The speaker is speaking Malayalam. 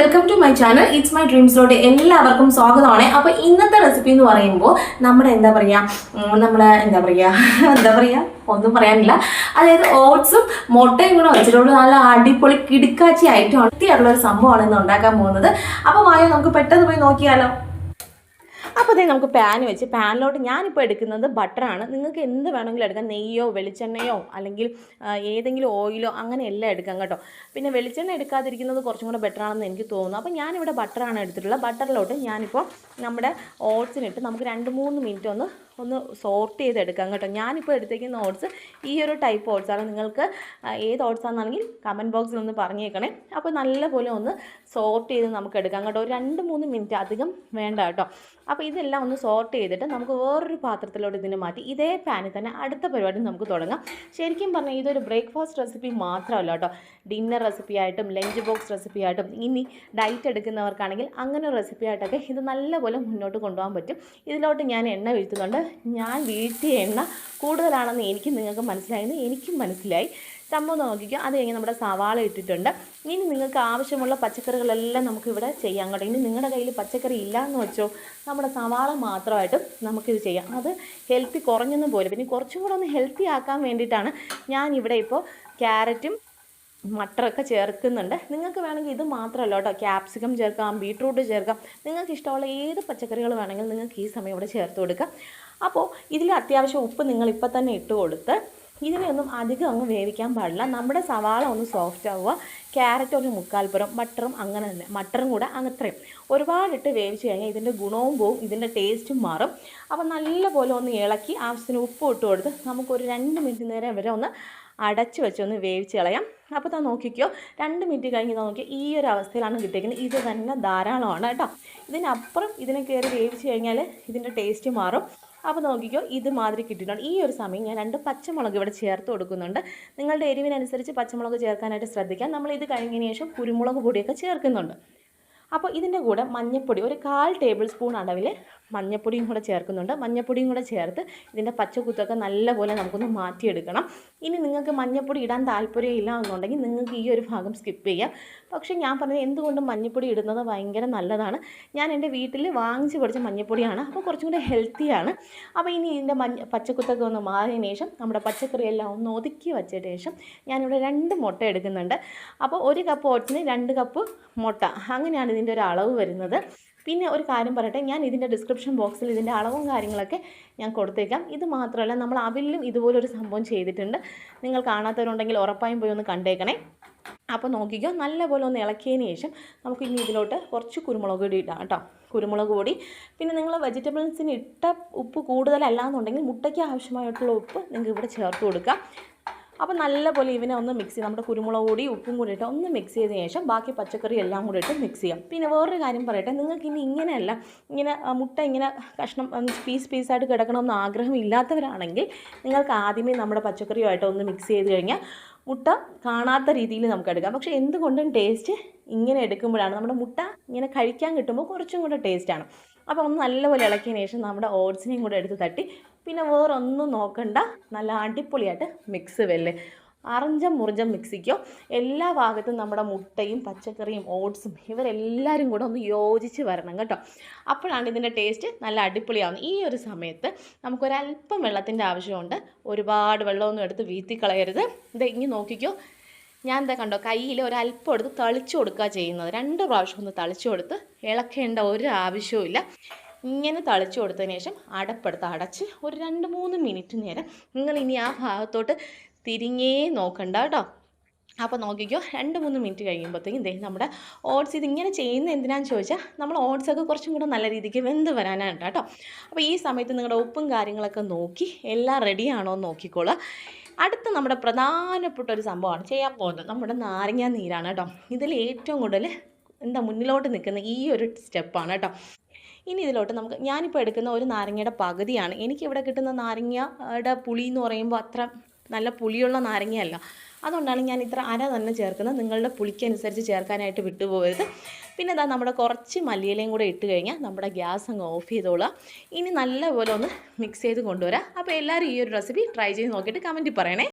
Welcome to my channel it's my ഡ്രീംസിലോട്ട് എല്ലാവർക്കും സ്വാഗതമാണ്. അപ്പോൾ ഇന്നത്തെ റെസിപ്പി എന്ന് പറയുമ്പോൾ നമ്മുടെ എന്താ പറയുക നമ്മുടെ എന്താ പറയുക എന്താ പറയുക ഒന്നും പറയാനില്ല. അതായത് ഓട്സും മുട്ടയും കൂടെ വെച്ചിട്ടുള്ള നല്ല അടിപൊളി കിടുക്കാച്ചി ആയിട്ടും അടുത്തിയായിട്ടുള്ള ഒരു സംഭവമാണ് ഇന്ന് ഉണ്ടാക്കാൻ പോകുന്നത്. അപ്പോൾ വായോ നമുക്ക് പെട്ടെന്ന് പോയി നോക്കിയാലോ. അപ്പോൾ ഇതേ നമുക്ക് പാൻ വെച്ച് പാനിലോട്ട് ഞാനിപ്പോൾ എടുക്കുന്നത് ബട്ടറാണ് നിങ്ങൾക്ക് എന്ത് വേണമെങ്കിലും എടുക്കാം. നെയ്യോ വെളിച്ചെണ്ണയോ അല്ലെങ്കിൽ ഏതെങ്കിലും ഓയിലോ അങ്ങനെ എല്ലാം എടുക്കാം കേട്ടോ. പിന്നെ വെളിച്ചെണ്ണ എടുക്കാതിരിക്കുന്നത് കുറച്ചും കൂടെ ബെറ്ററാണെന്ന് എനിക്ക് തോന്നുന്നു. അപ്പോൾ ഞാനിവിടെ ബട്ടറാണ് എടുത്തിട്ടുള്ളത്. ബട്ടറിലോട്ട് ഞാനിപ്പോൾ നമ്മുടെ ഓട്സിനിട്ട് നമുക്ക് രണ്ട് മൂന്ന് മിനിറ്റ് ഒന്ന് ഒന്ന് സോർട്ട് ചെയ്തെടുക്കാം കേട്ടോ. ഞാനിപ്പോൾ എടുത്തേക്കുന്ന ഓട്സ് ഈ ഒരു ടൈപ്പ് ഓട്സാണ് നിങ്ങൾക്ക് ഏത് ഓട്സാണെന്നാണെങ്കിൽ കമന്റ് ബോക്സിൽ ഒന്ന് പറഞ്ഞേക്കണേ. അപ്പോൾ നല്ലപോലെ ഒന്ന് സോർട്ട് ചെയ്ത് നമുക്ക് എടുക്കാം കേട്ടോ. ഒരു രണ്ട് മൂന്ന് മിനിറ്റ് അധികം വേണ്ട കേട്ടോ. അപ്പോൾ ഇതെല്ലാം ഒന്ന് സോർട്ട് ചെയ്തിട്ട് നമുക്ക് വേറൊരു പാത്രത്തിലോട്ട് ഇതിനെ മാറ്റി ഇതേ പാനിൽ തന്നെ അടുത്ത പരിപാടി നമുക്ക് തുടങ്ങാം. ശരിക്കും പറഞ്ഞാൽ ഇതൊരു ബ്രേക്ക്ഫാസ്റ്റ് റെസിപ്പി മാത്രമല്ല കേട്ടോ. ഡിന്നർ റെസിപ്പി ആയിട്ടും ലഞ്ച് ബോക്സ് റെസിപ്പി ആയിട്ടും ഇനി ഡയറ്റ് എടുക്കുന്നവർക്കാണെങ്കിൽ അങ്ങനെ ഒരു റെസിപ്പി ആയിട്ടൊക്കെ ഇത് നല്ലപോലെ മുന്നോട്ട് കൊണ്ടുപോകാൻ പറ്റും. ഇതിലോട്ട് ഞാൻ എണ്ണ വീഴ്ത്തുന്നുണ്ട്. ഞാൻ വീട്ടിൽ എണ്ണ കൂടുതലാണെന്ന് എനിക്ക് നിങ്ങൾക്ക് മനസ്സിലായെന്ന് എനിക്കും മനസ്സിലായി. സംഭവം നോക്കിക്കുക അത് കഴിഞ്ഞ് നമ്മുടെ സവാള ഇട്ടിട്ടുണ്ട്. ഇനി നിങ്ങൾക്ക് ആവശ്യമുള്ള പച്ചക്കറികളെല്ലാം നമുക്കിവിടെ ചെയ്യാം കേട്ടോ. ഇനി നിങ്ങളുടെ കയ്യിൽ പച്ചക്കറി ഇല്ല എന്ന് വെച്ചോ നമ്മുടെ സവാള മാത്രമായിട്ടും നമുക്കിത് ചെയ്യാം. അത് ഹെൽത്തി കുറഞ്ഞെന്ന് പോലെ പിന്നെ കുറച്ചും കൂടെ ഒന്ന് ഹെൽത്തി ആക്കാൻ വേണ്ടിയിട്ടാണ് ഞാൻ ഇവിടെ ഇപ്പോൾ ക്യാരറ്റും മട്ടറൊക്കെ ചേർക്കുന്നുണ്ട്. നിങ്ങൾക്ക് വേണമെങ്കിൽ ഇത് മാത്രമല്ല കേട്ടോ ക്യാപ്സിക്കം ചേർക്കാം ബീട്രൂട്ട് ചേർക്കാം. നിങ്ങൾക്ക് ഇഷ്ടമുള്ള ഏത് പച്ചക്കറികൾ വേണമെങ്കിലും നിങ്ങൾക്ക് ഈ സമയം ഇവിടെ ചേർത്ത് കൊടുക്കാം. അപ്പോൾ ഇതിൽ അത്യാവശ്യം ഉപ്പ് നിങ്ങൾ ഇപ്പം തന്നെ ഇട്ട് കൊടുത്ത് ഇതിനെയൊന്നും അധികം അങ്ങ് വേവിക്കാൻ പാടില്ല. നമ്മുടെ സവാള ഒന്ന് സോഫ്റ്റ് ആവുക. ക്യാരറ്റ് ഒരു മുക്കാൽപ്പുറം ബട്ടറും അങ്ങനെ തന്നെ. മട്ടറും കൂടെ അങ്ങത്രയും ഒരുപാടിട്ട് വേവിച്ച് കഴിഞ്ഞാൽ ഇതിന്റെ ഗുണവും പോവും ഇതിന്റെ ടേസ്റ്റും മാറും. അപ്പോൾ നല്ലപോലെ ഒന്ന് ഇളക്കി ആവശ്യത്തിന് ഉപ്പ് ഇട്ട് കൊടുത്ത് നമുക്കൊരു രണ്ട് മിനിറ്റ് നേരം വരെ ഒന്ന് അടച്ച് വെച്ച് ഒന്ന് വേവിച്ച് കളയാം. അപ്പോൾ താ നോക്കിക്കോ രണ്ട് മിനിറ്റ് കഴിഞ്ഞ് നോക്കി ഈ ഒരു അവസ്ഥയിലാണ് കിട്ടിയിരിക്കുന്നത് ഇത് തന്നെ ധാരാളമാണ് കേട്ടോ. ഇതിനപ്പുറം ഇതിനെ കയറി വേവിച്ച് കഴിഞ്ഞാൽ ഇതിന്റെ ടേസ്റ്റ് മാറും. അപ്പോൾ നോക്കിക്കോ ഇതുമാതിരി കിട്ടിയിട്ടുണ്ട്. ഈ ഒരു സമയം ഞാൻ രണ്ട് പച്ചമുളക് ഇവിടെ ചേർത്ത് കൊടുക്കുന്നുണ്ട്. നിങ്ങളുടെ എരിവിനനുസരിച്ച് പച്ചമുളക് ചേർക്കാനായിട്ട് ശ്രദ്ധിക്കാം. നമ്മൾ ഇത് കഴിഞ്ഞതിന് ശേഷം കുരുമുളക് പൊടിയൊക്കെ ചേർക്കുന്നുണ്ട്. അപ്പോൾ ഇതിന്റെ കൂടെ മഞ്ഞൾപ്പൊടി ഒരു കാൽ ടേബിൾ സ്പൂൺ അളവിൽ മഞ്ഞൾപ്പൊടിയും കൂടെ ചേർക്കുന്നുണ്ട്. മഞ്ഞപ്പൊടിയും കൂടെ ചേർത്ത് ഇതിന്റെ പച്ചക്കുത്തൊക്കെ നല്ലപോലെ നമുക്കൊന്ന് മാറ്റിയെടുക്കണം. ഇനി നിങ്ങൾക്ക് മഞ്ഞപ്പൊടി ഇടാൻ താല്പര്യം ഇല്ല എന്നുണ്ടെങ്കിൽ നിങ്ങൾക്ക് ഈ ഒരു ഭാഗം സ്കിപ്പ് ചെയ്യാം. പക്ഷേ ഞാൻ പറഞ്ഞത് എന്തുകൊണ്ടും മഞ്ഞപ്പൊടി ഇടുന്നത് ഭയങ്കര നല്ലതാണ്. ഞാൻ എന്റെ വീട്ടിൽ വാങ്ങിച്ച് പൊടിച്ച മഞ്ഞപ്പൊടിയാണ്. അപ്പോൾ കുറച്ചും കൂടെ ഹെൽത്തിയാണ് അപ്പോൾ ഇനി ഇതിന്റെ മഞ്ഞ പച്ചക്കുത്തൊക്കെ ഒന്ന് മാറിയതിന് ശേഷം നമ്മുടെ പച്ചക്കറിയെല്ലാം ഒന്ന് ഒതുക്കി വച്ചതിന് ശേഷം ഞാനിവിടെ രണ്ട് മുട്ട എടുക്കുന്നുണ്ട്. അപ്പോൾ ഒരു കപ്പ് ഓട്ടിന് രണ്ട് കപ്പ് മുട്ട. അങ്ങനെയാണ് ഇതിന്റെ ഒരു അളവ് വരുന്നത്. പിന്നെ ഒരു കാര്യം പറയട്ടെ ഞാൻ ഇതിന്റെ ഡിസ്ക്രിപ്ഷൻ ബോക്സിൽ ഇതിന്റെ അളവും കാര്യങ്ങളൊക്കെ ഞാൻ കൊടുത്തേക്കാം. ഇത് മാത്രമല്ല നമ്മൾ അവിലും ഇതുപോലൊരു സംഭവം ചെയ്തിട്ടുണ്ട്. നിങ്ങൾ കാണാത്തവരുണ്ടെങ്കിൽ ഉറപ്പായും പോയി ഒന്ന് കണ്ടേക്കണേ. അപ്പോൾ നോക്കിക്കോ നല്ലപോലെ ഒന്ന് ഇളക്കിയതിന് ശേഷം നമുക്ക് ഇനി ഇതിലോട്ട് കുറച്ച് കുരുമുളക് പൊടി ഇടാം കേട്ടോ. കുരുമുളക് പൊടി. പിന്നെ നിങ്ങൾ വെജിറ്റബിൾസിന് ഇട്ട ഉപ്പ് കൂടുതലല്ല എന്നുണ്ടെങ്കിൽ മുട്ടയ്ക്ക് ആവശ്യമായിട്ടുള്ള ഉപ്പ് നിങ്ങൾക്ക് ഇവിടെ ചേർത്ത് കൊടുക്കാം. അപ്പോൾ നല്ലപോലെ ഇവനെ ഒന്ന് മിക്സ് ചെയ്യാം. നമ്മുടെ കുരുമുളക് പൊടി ഉപ്പും കൂടി ഇട്ട് ഒന്ന് മിക്സ് ചെയ്തതിന് ശേഷം ബാക്കി പച്ചക്കറി എല്ലാം കൂടി ഇട്ട് മിക്സ് ചെയ്യാം. പിന്നെ വേറൊരു കാര്യം പറയട്ടെ. നിങ്ങൾക്ക് ഇനി ഇങ്ങനെയല്ല ഇങ്ങനെ മുട്ട ഇങ്ങനെ കഷ്ണം പീസ് പീസായിട്ട് കിടക്കണമെന്ന് ആഗ്രഹം ഇല്ലാത്തവരാണെങ്കിൽ നിങ്ങൾക്ക് ആദ്യമേ നമ്മുടെ പച്ചക്കറിയുമായിട്ട് ഒന്ന് മിക്സ് ചെയ്ത് കഴിഞ്ഞാൽ മുട്ട കാണാത്ത രീതിയിൽ നമുക്ക് എടുക്കാം. പക്ഷേ എന്തുകൊണ്ടും ടേസ്റ്റ് ഇങ്ങനെ എടുക്കുമ്പോഴാണ് നമ്മുടെ മുട്ട ഇങ്ങനെ കഴിക്കാൻ കിട്ടുമ്പോൾ കുറച്ചും കൂടെ ടേസ്റ്റാണ് അപ്പോൾ ഒന്ന് നല്ലപോലെ ഇളക്കിയതിന് ശേഷം നമ്മുടെ ഓട്സിനെയും കൂടെ എടുത്ത് തട്ടി പിന്നെ വേറൊന്നും നോക്കണ്ട. നല്ല അടിപൊളിയായിട്ട് മിക്സ് വെല്ലേ? അറഞ്ചം മുറിഞ്ചം മിക്സിക്കോ എല്ലാ ഭാഗത്തും നമ്മുടെ മുട്ടയും പച്ചക്കറിയും ഓട്സും ഇവരെല്ലാവരും കൂടെ ഒന്ന് യോജിച്ച് വരണം കേട്ടോ. അപ്പോഴാണ് ഇതിന്റെ ടേസ്റ്റ് നല്ല അടിപൊളിയാവുന്നത്. ഈ ഒരു സമയത്ത് നമുക്കൊരല്പം വെള്ളത്തിന്റെ ആവശ്യമുണ്ട്. ഒരുപാട് വെള്ളമൊന്നും എടുത്ത് വീത്തി കളയരുത് ഇത് ഇങ്ങനെ നോക്കിക്കോ. ഞാൻ എന്താ കണ്ടോ കയ്യിൽ ഒരല്പം എടുത്ത് തളിച്ചു കൊടുക്കുക ചെയ്യുന്നത്. രണ്ട് പ്രാവശ്യം ഒന്ന് തളിച്ചു കൊടുത്ത് ഇളക്കേണ്ട ഒരു ആവശ്യവും ഇങ്ങനെ തളിച്ചു കൊടുത്തതിന് ശേഷം അടപ്പെടുത്ത് അടച്ച് ഒരു രണ്ട് മൂന്ന് മിനിറ്റ് നേരം നിങ്ങൾ ഇനി ആ ഭാഗത്തോട്ട് തിരിഞ്ഞേ നോക്കണ്ട കേട്ടോ. അപ്പോൾ നോക്കിക്കോ രണ്ട് മൂന്ന് മിനിറ്റ് കഴിയുമ്പോഴത്തേക്കും ഇദ്ദേഹം നമ്മുടെ ഓട്സ് ഇതിങ്ങനെ ചെയ്യുന്ന എന്തിനാന്ന് ചോദിച്ചാൽ നമ്മൾ ഓട്സൊക്കെ കുറച്ചും കൂടെ നല്ല രീതിക്ക് വെന്ത് വരാനാണ് കേട്ടോ. അപ്പോൾ ഈ സമയത്ത് നിങ്ങളുടെ ഉപ്പും കാര്യങ്ങളൊക്കെ നോക്കി എല്ലാം റെഡിയാണോ എന്ന് നോക്കിക്കോളുക അടുത്ത നമ്മുടെ പ്രധാനപ്പെട്ട ഒരു സംഭവമാണ് ചെയ്യാൻ പോകുന്നത്. നമ്മുടെ നാരങ്ങ നീരാണ് കേട്ടോ. ഇതിൽ ഏറ്റവും കൂടുതൽ എന്താ മുന്നിലോട്ട് നിൽക്കുന്ന ഈ ഒരു സ്റ്റെപ്പാണ് കേട്ടോ. ഇനി ഇതിലോട്ട് നമുക്ക് ഞാനിപ്പോൾ എടുക്കുന്ന ഒരു നാരങ്ങയുടെ പകുതിയാണ്. എനിക്കിവിടെ കിട്ടുന്ന നാരങ്ങയുടെ പുളി എന്ന് പറയുമ്പോൾ അത്ര നല്ല പുളിയുള്ള നാരങ്ങയല്ല. അതുകൊണ്ടാണ് ഞാൻ ഇത്ര അര തന്നെ ചേർക്കുന്നത്. നിങ്ങളുടെ പുളിക്കനുസരിച്ച് ചേർക്കാനായിട്ട് വിട്ടുപോകരുത്. പിന്നെ ഇതാ നമ്മുടെ കുറച്ച് മല്ലിയിലയും കൂടെ ഇട്ട് കഴിഞ്ഞാൽ നമ്മുടെ ഗ്യാസ് അങ്ങ് ഓഫ് ചെയ്തോളാം. ഇനി നല്ലപോലെ ഒന്ന് മിക്സ് ചെയ്ത് കൊണ്ടുവരാം. അപ്പോൾ എല്ലാവരും ഈ ഒരു റെസിപ്പി ട്രൈ ചെയ്ത് നോക്കിയിട്ട് കമന്റിൽ പറയണേ.